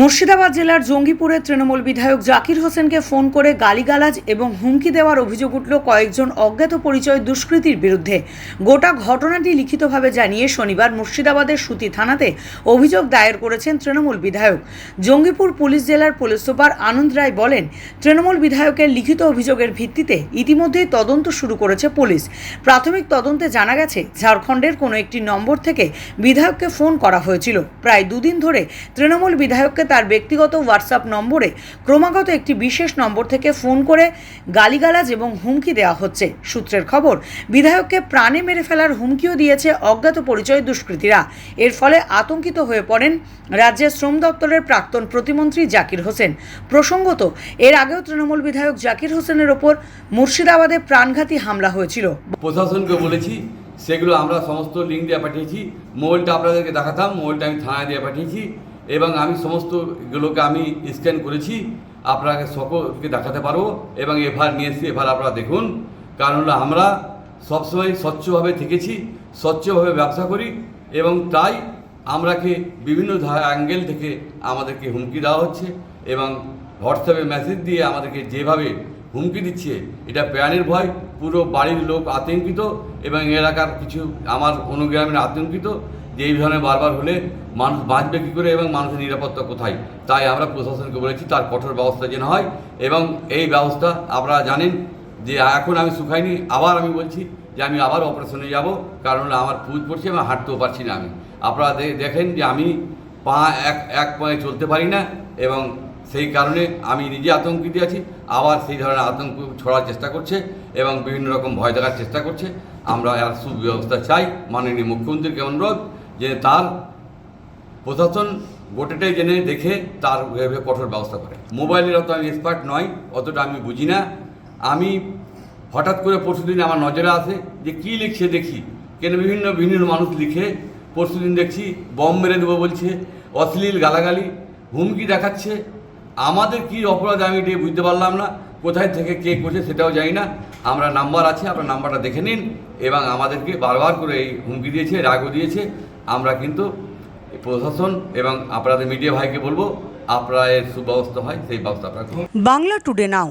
মুর্শিদাবাদ জেলার জঙ্গিপুরের তৃণমূল বিধায়ক জাকির হোসেনকে ফোন করে গালিগালাজ এবং হুমকি দেওয়ার অভিযোগ উঠল কয়েকজন অজ্ঞাত পরিচয় দুষ্কৃতীর বিরুদ্ধে। গোটা ঘটনাটি লিখিতভাবে জানিয়ে শনিবার মুর্শিদাবাদের সুতি থানাতে অভিযোগ দায়ের করেছেন তৃণমূল বিধায়ক। জঙ্গিপুর পুলিশ জেলার পুলিশ সুপার আনন্দ রায় বলেন, তৃণমূল বিধায়কের লিখিত অভিযোগের ভিত্তিতে ইতিমধ্যেই তদন্ত শুরু করেছে পুলিশ। প্রাথমিক তদন্তে জানা গেছে, ঝাড়খণ্ডের কোনো একটি নম্বর থেকে বিধায়ককে ফোন করা হয়েছিল। প্রায় দুদিন ধরে তৃণমূল বিধায়ককে তার ব্যক্তিগত হোয়াটসঅ্যাপ নম্বরে ক্রমাগত একটি বিশেষ নম্বর থেকে ফোন করে গালিগালাজ এবং হুমকি দেওয়া হচ্ছে। সূত্রের খবর, বিধায়ককে প্রাণে মেরে ফেলার হুমকিও দিয়েছে অজ্ঞাত পরিচয় দুষ্কৃতীরা। এর ফলে আতঙ্কিত হয়ে পড়েন রাজ্যের শ্রম দপ্তরের প্রাক্তন প্রতিমন্ত্রী জাকির হোসেন। প্রসঙ্গত, এর আগেও তৃণমূল বিধায়ক জাকির হোসেনের ওপর মুর্শিদাবাদে প্রাণঘাতী হামলা হয়েছিল। প্রশাসনকে বলেছি, সেগুলো আমরা সমস্ত লিঙ্ক দিয়ে পাঠিয়েছি। মোবাইলটা আপনাদেরকে দেখাতাম, মোবাইলটা আমি থানায় দিয়ে পাঠিয়েছি। এবং আমি সমস্ত এগুলোকে আমি স্ক্যান করেছি। আপনাকে সকলকে দেখাতে পারব এবং এফআর নিয়ে এসে এফআর আপনারা দেখুন। কারণ হলো আমরা সবসময় স্বচ্ছভাবে থেকেছি, স্বচ্ছভাবে ব্যবসা করি এবং তাই আমরাকে বিভিন্ন অ্যাঙ্গেল থেকে আমাদেরকে হুমকি দেওয়া হচ্ছে এবং হোয়াটসঅ্যাপে মেসেজ দিয়ে আমাদেরকে যেভাবে হুমকি দিচ্ছে, এটা প্রাণের ভয়। পুরো বাড়ির লোক আতঙ্কিত এবং এলাকার কিছু, আমার অনুগ্রামের আতঙ্কিত। যে এই ধরনের বারবার হলে মানুষ বাঁচবে কী করে এবং মানুষের নিরাপত্তা কোথায়? তাই আমরা প্রশাসনকে বলেছি তার কঠোর ব্যবস্থা যেন হয় এবং এই ব্যবস্থা আপনারা জানেন যে এখন আমি শুকাইনি, আবার আমি বলছি যে আমি আবার অপারেশনে যাব, কারণ আমার পুজ পড়ছে এবং হাঁটতেও পারছি না আমি। আপনারা দেখেন যে আমি পা এক এক পায়ে চলতে পারি না এবং সেই কারণে আমি নিজে আতঙ্কিত আছি, আবার সেই ধরনের আতঙ্ক ছড়ার চেষ্টা করছে এবং বিভিন্ন রকম ভয় দেখার চেষ্টা করছে। আমরা এর সুব্যবস্থা চাই, মাননীয় মুখ্যমন্ত্রীকে অনুরোধ যে তার প্রশাসন গোটাটাই জেনে দেখে তার কঠোর ব্যবস্থা করে। মোবাইলের অত আমি এক্সপার্ট নয় অতটা আমি বুঝি না। আমি হঠাৎ করে পরশুদিন আমার নজরে আসে যে কী লিখছে দেখি। কেন বিভিন্ন বিভিন্ন মানুষ লিখে পরশুদিন দেখছি বম মেরে দেবো বলছে, অশ্লীল গালাগালি, হুমকি দেখাচ্ছে। আমাদের কি অপরাধ আমি এটা বুঝতে পারলাম না, কোথায় থেকে কে করছে সেটাও জানি না। আমরা নাম্বার আছে, আপনার নাম্বারটা দেখে নিন এবং আমাদেরকে বারবার করে এই হুমকি দিয়েছে, রাগও দিয়েছে। আমরা কিন্তু প্রশাসন এবং আপনাদের মিডিয়া ভাইকে বলব, আপনারা এর সুব্যবস্থা হয়, সেই ব্যবস্থা আপনারা বাংলা টুডে নাও।